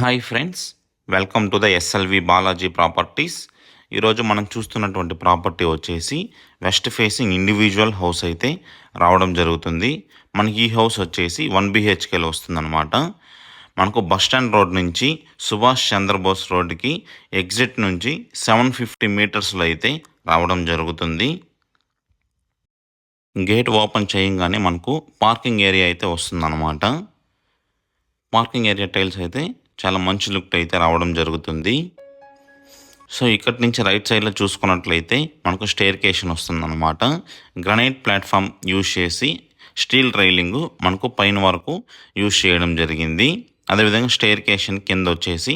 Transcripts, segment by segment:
Hi friends welcome to the SLV Balaji properties ఈరోజు మనం చూస్తున్నటువంటి ప్రాపర్టీ వచ్చేసి వెస్ట్ ఫేసింగ్ ఇండివిజువల్ హౌస్ అయితే రావడం జరుగుతుంది. మనకి ఈ హౌస్ వచ్చేసి వన్ బిహెచ్కేలో వస్తుందన్నమాట. మనకు బస్ స్టాండ్ రోడ్ నుంచి సుభాష్ చంద్రబోస్ రోడ్డుకి ఎగ్జిట్ నుంచి సెవెన్ ఫిఫ్టీ మీటర్స్లో అయితే రావడం జరుగుతుంది. గేట్ ఓపెన్ చేయంగానే మనకు పార్కింగ్ ఏరియా అయితే వస్తుందన్నమాట. పార్కింగ్ ఏరియా టైల్స్ అయితే చాలా మంచి లుక్ అయితే రావడం జరుగుతుంది. సో ఇక్కడి నుంచి రైట్ సైడ్లో చూసుకున్నట్లయితే మనకు స్టేర్ కేషన్ వస్తుందన్నమాట. గ్రనైట్ ప్లాట్ఫామ్ యూజ్ చేసి స్టీల్ రైలింగ్ మనకు పైన వరకు యూజ్ చేయడం జరిగింది. అదేవిధంగా స్టేర్ కేషన్ కింద వచ్చేసి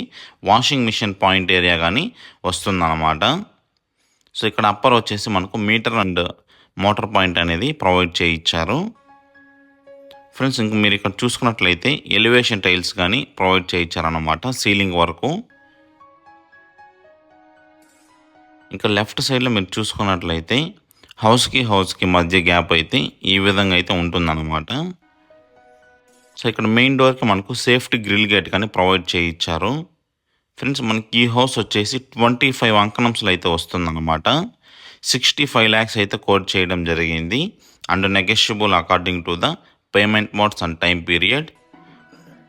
వాషింగ్ మిషన్ పాయింట్ ఏరియా కానీ వస్తుందన్నమాట. సో ఇక్కడ అప్పర్ వచ్చేసి మనకు మీటర్ అండ్ మోటార్ పాయింట్ అనేది ప్రొవైడ్ చేయించారు ఫ్రెండ్స్ ఇంక మీరు ఇక్కడ చూసుకున్నట్లయితే ఎలివేషన్ టైల్స్ కానీ ప్రొవైడ్ చేయించారన్నమాట సీలింగ్ వరకు. ఇంకా లెఫ్ట్ సైడ్లో మీరు చూసుకున్నట్లయితే హౌస్కి హౌస్కి మధ్య గ్యాప్ అయితే ఈ విధంగా అయితే ఉంటుందన్నమాట. సో ఇక్కడ మెయిన్ డోర్కి మనకు సేఫ్టీ గ్రిల్ గేట్ కానీ ప్రొవైడ్ చేయించారు. ఫ్రెండ్స్ మనకి ఈ హౌస్ వచ్చేసి ట్వంటీ ఫైవ్ అంకణంస్లో అయితే వస్తుందన్నమాట. సిక్స్టీ ఫైవ్ ల్యాక్స్ అయితే కోట్ చేయడం జరిగింది. And negotiable according to the payment modes and time period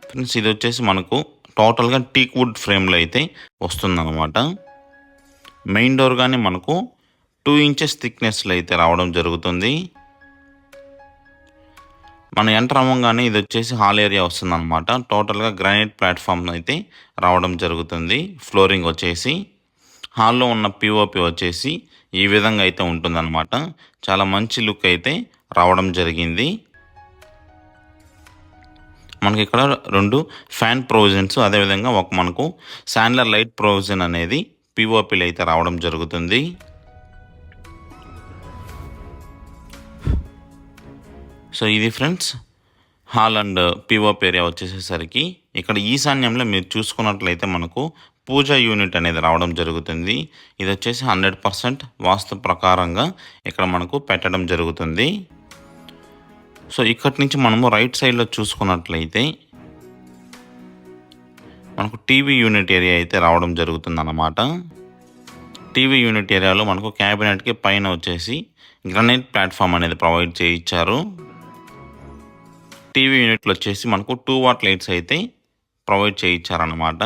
friends ఇది వచ్చేసి మనకు టోటల్గా టీక్ వుడ్ ఫ్రేమ్లో అయితే వస్తుందన్నమాట. మెయిన్ డోర్ కానీ మనకు టూ ఇంచెస్ థిక్నెస్లో అయితే రావడం జరుగుతుంది. మన ఎంటర్ అవ్వగానే ఇది వచ్చేసి హాల్ ఏరియా వస్తుందన్నమాట. టోటల్గా గ్రానైట్ ప్లాట్ఫామ్ అయితే రావడం జరుగుతుంది. ఫ్లోరింగ్ వచ్చేసి హాల్లో ఉన్న పిఓపి వచ్చేసి ఈ విధంగా అయితే ఉంటుందన్నమాట. చాలా మంచి లుక్ అయితే రావడం జరిగింది. మనకి ఇక్కడ రెండు ఫ్యాన్ ప్రొవిజన్స్ అదేవిధంగా ఒక మనకు శాండ్లర్ లైట్ ప్రొవిజన్ అనేది పిఓపిలు అయితే రావడం జరుగుతుంది. సో ఇది friends hall and POP area వచ్చేసేసరికి ఇక్కడ ఈశాన్యంలో మీరు చూసుకున్నట్లయితే మనకు పూజా యూనిట్ అనేది రావడం జరుగుతుంది. ఇది వచ్చేసి హండ్రెడ్ పర్సెంట్ వాస్తు ప్రకారంగా ఇక్కడ మనకు పెట్టడం జరుగుతుంది. సో ఇక్కడి నుంచి మనము రైట్ సైడ్లో చూసుకున్నట్లయితే మనకు టీవీ యూనిట్ ఏరియా అయితే రావడం జరుగుతుంది అన్నమాట టీవీ యూనిట్ ఏరియాలో మనకు క్యాబినెట్కి పైన వచ్చేసి గ్రనైట్ ప్లాట్ఫామ్ అనేది ప్రొవైడ్ చేయించారు. టీవీ యూనిట్లో వచ్చేసి మనకు టూ వాట్ లైట్స్ అయితే ప్రొవైడ్ చేయించారన్నమాట.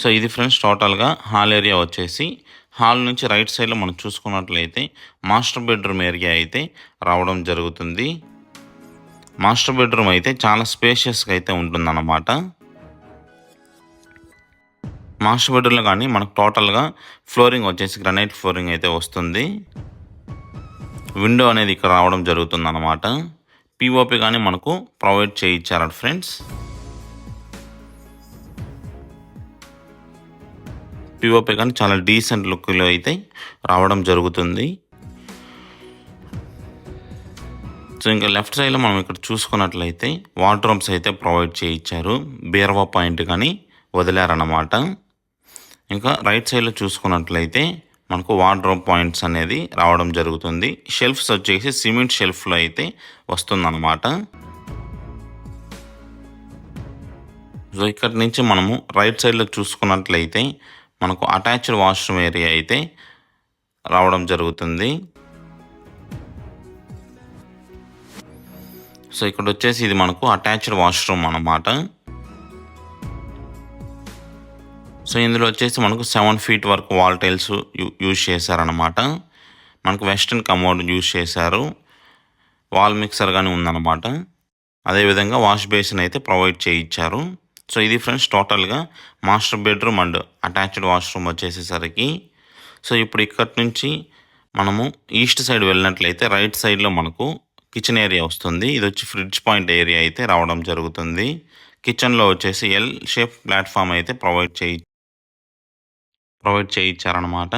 సో ఇది ఫ్రెండ్స్ టోటల్గా హాల్ ఏరియా వచ్చేసి హాల్ నుంచి రైట్ సైడ్లో మనం చూసుకున్నట్లయితే మాస్టర్ బెడ్రూమ్ ఏరియా అయితే రావడం జరుగుతుంది. మాస్టర్ బెడ్రూమ్ అయితే చాలా స్పేషియస్గా అయితే ఉంటుందన్నమాట. మాస్టర్ బెడ్రూమ్లో కానీ మనకు టోటల్గా ఫ్లోరింగ్ వచ్చేసి గ్రనైట్ ఫ్లోరింగ్ అయితే వస్తుంది. విండో అనేది ఇక్కడ రావడం జరుగుతుంది అన్నమాట పిఓపి కానీ మనకు ప్రొవైడ్ చేయించారు ఫ్రెండ్స్. పిఓపీ కానీ చాలా డీసెంట్ లుక్లో అయితే రావడం జరుగుతుంది. సో ఇంకా లెఫ్ట్ సైడ్లో మనం ఇక్కడ చూసుకున్నట్లయితే వార్డ్రోబ్స్ అయితే ప్రొవైడ్ చేయించారు. బీరవా పాయింట్ కానీ వదిలారన్నమాట. ఇంకా రైట్ సైడ్లో చూసుకున్నట్లయితే మనకు వార్డ్రోబ్ పాయింట్స్ అనేది రావడం జరుగుతుంది. షెల్ఫ్స్ వచ్చేసి సిమెంట్ షెల్ఫ్లో అయితే వస్తుందన్నమాట. సో ఇక్కడ నుంచి మనము రైట్ సైడ్లో చూసుకున్నట్లయితే మనకు అటాచ్డ్ వాష్రూమ్ ఏరియా అయితే రావడం జరుగుతుంది. సో ఇక్కడ వచ్చేసి ఇది మనకు అటాచ్డ్ వాష్రూమ్ అన్నమాట. సో ఇందులో వచ్చేసి మనకు సెవెన్ ఫీట్ వరకు వాల్ టైల్స్ యూజ్ చేశారనమాట మనకు వెస్ట్రన్ కమోడ్ యూజ్ చేశారు. వాల్ మిక్సర్ కానీ ఉందన్నమాట. అదేవిధంగా వాష్ బేసిన్ అయితే ప్రొవైడ్ చేయించారు. సో ఇది ఫ్రెండ్స్ టోటల్గా master bedroom and attached washroom వచ్చేసేసరికి. So ఇప్పుడు ఇక్కడి నుంచి మనము ఈస్ట్ సైడ్ వెళ్ళినట్లయితే రైట్ సైడ్లో మనకు కిచెన్ ఏరియా వస్తుంది. ఇది వచ్చి ఫ్రిడ్జ్ పాయింట్ ఏరియా అయితే రావడం జరుగుతుంది. కిచెన్లో వచ్చేసి ఎల్ షేప్ ప్లాట్ఫామ్ అయితే ప్రొవైడ్ చేయి ప్రొవైడ్ చేయించారనమాట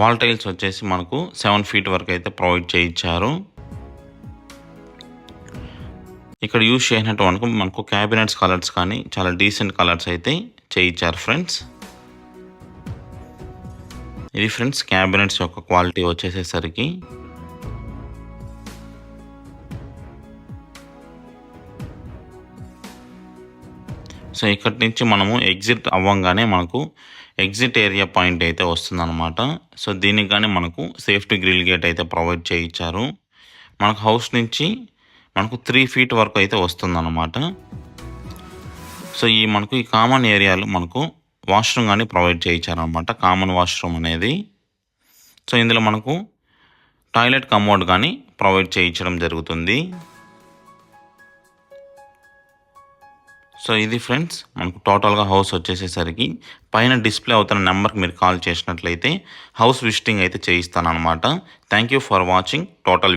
వాల్ టైల్స్ వచ్చేసి మనకు సెవెన్ ఫీట్ వరకు అయితే ప్రొవైడ్ చేయించారు ఇక్కడ యూజ్ చేసినట్టు మనకు మనకు క్యాబినెట్స్ కలర్స్ కానీ చాలా డీసెంట్ కలర్స్ అయితే చేయించారు ఫ్రెండ్స్ ఇది ఫ్రెండ్స్ క్యాబినెట్స్ యొక్క క్వాలిటీ వచ్చేసేసరికి. సో ఇక్కడి నుంచి మనము ఎగ్జిట్ అవ్వంగానే మనకు ఎగ్జిట్ ఏరియా పాయింట్ అయితే వస్తుందన్నమాట. సో దీనికి కానీ మనకు సేఫ్టీ గ్రిల్ గేట్ అయితే ప్రొవైడ్ చేయించారు. మనకు హౌస్ నుంచి మనకు త్రీ ఫీట్ వరకు అయితే వస్తుందన్నమాట. సో ఈ మనకు ఈ కామన్ ఏరియాలో మనకు వాష్రూమ్ కానీ ప్రొవైడ్ చేయించారనమాట కామన్ వాష్రూమ్ అనేది. సో ఇందులో మనకు టాయిలెట్ కమోడ్ కానీ ప్రొవైడ్ చేయించడం జరుగుతుంది. సో ఇది ఫ్రెండ్స్ మనకు టోటల్గా హౌస్ వచ్చేసేసరికి పైన డిస్ప్లే అవుతున్న నెంబర్కి మీరు కాల్ చేసినట్లయితే హౌస్ విజిటింగ్ అయితే చేయిస్తాను అనమాట thank you for watching total